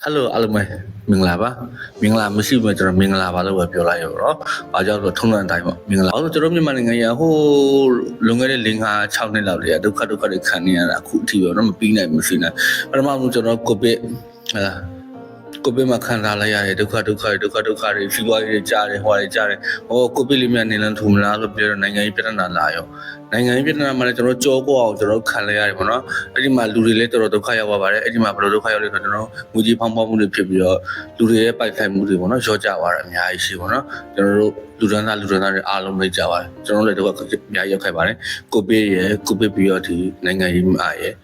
ဟယ်လိုအားလုံးပဲမင်္ဂလာပါမင်္ဂလာမရှိဘူးကျွန်တော်မင်္ဂလာပါလို့ပဲပြောလိုက်ရတော့။ဘာကြောင့်လဲထုံးတဲ့အတိုင်းပေါ့မင်္ဂလာ။အဲ့တော့ကျွန်တော်မြန်မာနိုင်ငံရဟိုလွန်ခဲ့တဲ့၄၅6နှစ်လောက်တည်းကဒုက္ခဒုက္ခတွေခံနေရတာအခုအထိပဲတော့မပြီးနိုင်မရှိနိုင်။ပထမဆုံးကျွန်တော်ကိုဗစ်ဟာ ကိုဗစ်မှာခံစားလိုက်ရတဲ့ဒုက္ခဒုက္ခတွေဒုက္ခဒုက္ခတွေစီးပွားရေးတွေကြားတယ်ဟိုတွေကြားတယ်ဟောကိုဗစ်လေးမြန်နေလန်းထူမလားလို့ပြောတော့နိုင်ငံရေးပြဿနာလာရောနိုင်ငံရေးပြဿနာမှာလည်းကျွန်တော်ကြောကိုအောင်ကျွန်တော်ခံလိုက်ရတယ်ပေါ့နော်အဲ့ဒီမှာလူတွေလည်းတော်တော်ဒုက္ခရောက်ပါပါတယ်အဲ့ဒီမှာဘယ်လိုဒုက္ခရောက်လဲဆိုတော့ကျွန်တော်ငွေကြီးဖောင်းဖောင်းမှုတွေဖြစ်ပြီးတော့လူတွေရဲ့ပိုက်ဆိုင်မှုတွေပေါ့နော်ရော့ကြသွားတာအများကြီးရှိပေါ့နော်ကျွန်တော်တို့လူဒန်းသားလူဒန်းသားတွေအားလုံးလိုက်ကြပါတယ်ကျွန်တော်တို့လည်းဒုက္ခအများကြီးရောက်ခဲ့ပါတယ်ကိုဗစ်ရဲ့ကိုဗစ်ပြီးတော့ဒီနိုင်ငံရေးမှာရဲ့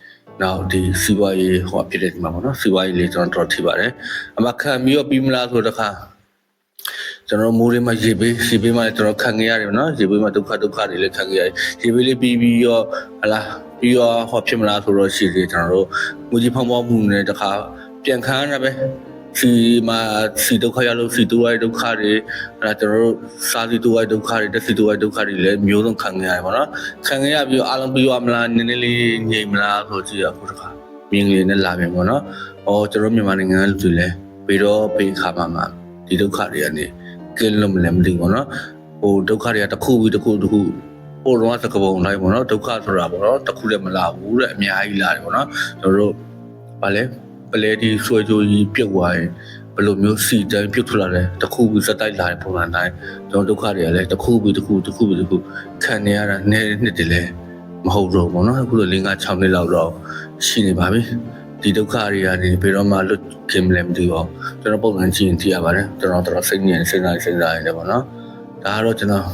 နောက်ဒီစီးပွားရေးဟောဖြစ်တဲ့ဒီမှာပေါ့နော်စီးပွားရေးလေးကျွန်တော်တော်ထိပါတယ်အမခံပြီးတော့ပြီးမလားဆိုတော့တခါကျွန်တော်မိုးလေးမှာရေပေးရေပေးမှာလည်းကျွန်တော်ခံခဲ့ရတယ်နော်ရေပေးမှာဒုက္ခဒုက္ခတွေလည်းခံခဲ့ရတယ်ရေပေးလေးပြီးပြီးတော့ဟလာပြီးတော့ဟောဖြစ်မလားဆိုတော့ရှိသေးကျွန်တော်တို့ငွေကြီးဖောင်းဖောင်းမှုနဲ့တခါပြန်ခံရတာပဲ စီမှာစီဒုက္ခရလို့စီတူဝိုင်းဒုက္ခတွေအဲဒါကျွန်တော်တို့စာစီတူဝိုင်းဒုက္ခတွေတက်စီတူဝိုင်းဒုက္ခတွေလည်းမျိုးစုံခံခဲ့ရတယ်ပေါ့နော်ခံခဲ့ရပြီးတော့အားလုံးပြီးသွားမလားနည်းနည်းလေးငြိမ်မလားဆိုကြည့်ရခုတခါမြင်ကလေးနဲ့လာပြန်ပေါ့နော်။အော်ကျွန်တော်မြန်မာနိုင်ငံကလူတွေလည်းပြီးတော့ပြီးခါမှမှဒီဒုက္ခတွေကနေကင်းလို့မလဲမသိဘူးပေါ့နော်။ဟိုဒုက္ခတွေကတစ်ခုပြီးတစ်ခုတစ်ခုဟိုတော့သကပုံတိုင်းပေါ့နော်ဒုက္ခဆိုတာပေါ့နော်တစ်ခုလည်းမလာဘူးတဲ့အများကြီးလာတယ်ပေါ့နော်ကျွန်တော်တို့ဗာလဲ ပလဲဒီဆွဲကြိုးကြီးပြုတ်သွားရင်ဘယ်လိုမျိုးစီတိုင်းပြုတ်ထွက်လာတယ်တစ်ခုပြီးစက်တိုက်လာတဲ့ပုံစံတိုင်းကျွန်တော်ဒုက္ခတွေကလည်းတစ်ခုပြီးတစ်ခုတစ်ခုပြီးတစ်ခုခံနေရတာနဲ့နှစ်တည်းလဲမဟုတ်တော့ဘူးပေါ့နော်အခုလို၄၅6နှစ်လောက်တော့ရှိနေပါပြီဒီဒုက္ခတွေကနေဘယ်တော့မှလွတ်ခင်မလဲမသိပါဘူးကျွန်တော်ပုံစံကြည့်ရင်သိရပါတယ်ကျွန်တော်တော်စိတ်ညစ်စဉ်းစားစဉ်းစားရတယ်ပေါ့နော်ဒါကတော့ကျွန်တော်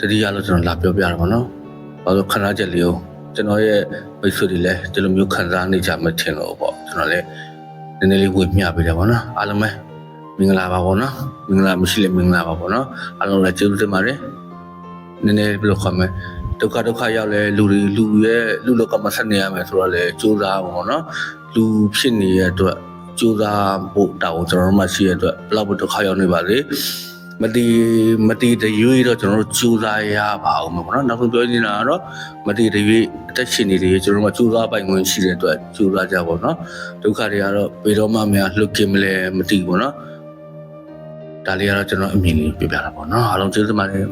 တတိယလို့ကျွန်တော်လာပြောပြတာပေါ့နော်ဘာလို့ခဏချက်လေးကို ကျွန်တော်ရဲ့မိတ်ဆွေတွေလည်းဒီလိုမျိုးခံစားနေကြမှထင်လို့ပေါ့ကျွန်တော်လည်းနည်းနည်းလေးဝေမျှပေးတယ်ပေါ့နော်အားလုံးပဲမင်္ဂလာပါပေါ့နော်မင်္ဂလာမရှိလဲမင်္ဂလာပါပေါ့နော်အားလုံးလည်းကျေးဇူးတင်ပါတယ်နည်းနည်းဘယ်လိုခေါ်မလဲဒုက္ခဒုက္ခရောက်လဲလူတွေလူရဲ့လူလောကမှာဆက်နေရမယ်ဆိုတော့လေကြိုးစားပါပေါ့နော်လူဖြစ်နေတဲ့အတွက်ကြိုးစားဖို့တောင်းကျွန်တော်တို့မှရှိရတဲ့အတွက်ဘယ်လောက်ပဲဒုက္ခရောက်နေပါစေ မတီမတီတရွေ့တော့ကျွန်တော်တို့ကြိုးစားရပါအောင်ပေါ့နော်နောက်ဆုံးပြောနေတာကတော့မတီတရွေ့အသက်ရှင်နေတယ်ကျွန်တော်တို့မှကြိုးစားပိုင်ခွင့်ရှိတဲ့အတွက်ကြိုးစားကြပါတော့ဒုက္ခတွေကတော့ဘယ်တော့မှမလွတ်ကင်းမလဲမတီဘူးပေါ့နော်ဒါလေးကတော့ကျွန်တော်အမြင်လေးပြပြတာပေါ့နော်အားလုံးကျေးဇူးတင်ပါတယ်